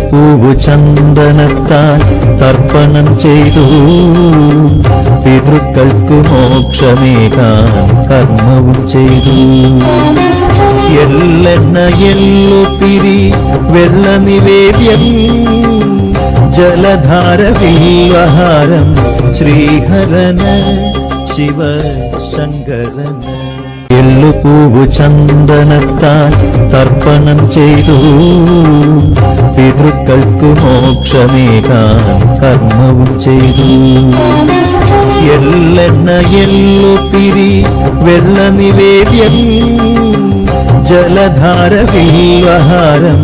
എള്ളുപൂവു ചന്ദനത്താൽ തർപ്പണം ചെയ്തു. പിതൃക്കൾക്ക് മോക്ഷമേകാൻ കർമ്മവും ചെയ്തു. എല്ലെണ്ണ പിരി വെള്ള നിവേദ്യം ജലധാര വിൽവഹാരം ശ്രീഹരന് ശിവശങ്കരന്. എള്ളുപൂവു ചന്ദനത്താൽ തർപ്പണം ചെയ്തു. പിതൃക്കൾക്കു മോക്ഷമേകാൻ കർമ്മവും ചെയ്തു. എല്ലെണ്ണ എള്ളുപിരി വെള്ള നിവേദ്യം ജലധാര വിൽവഹാരം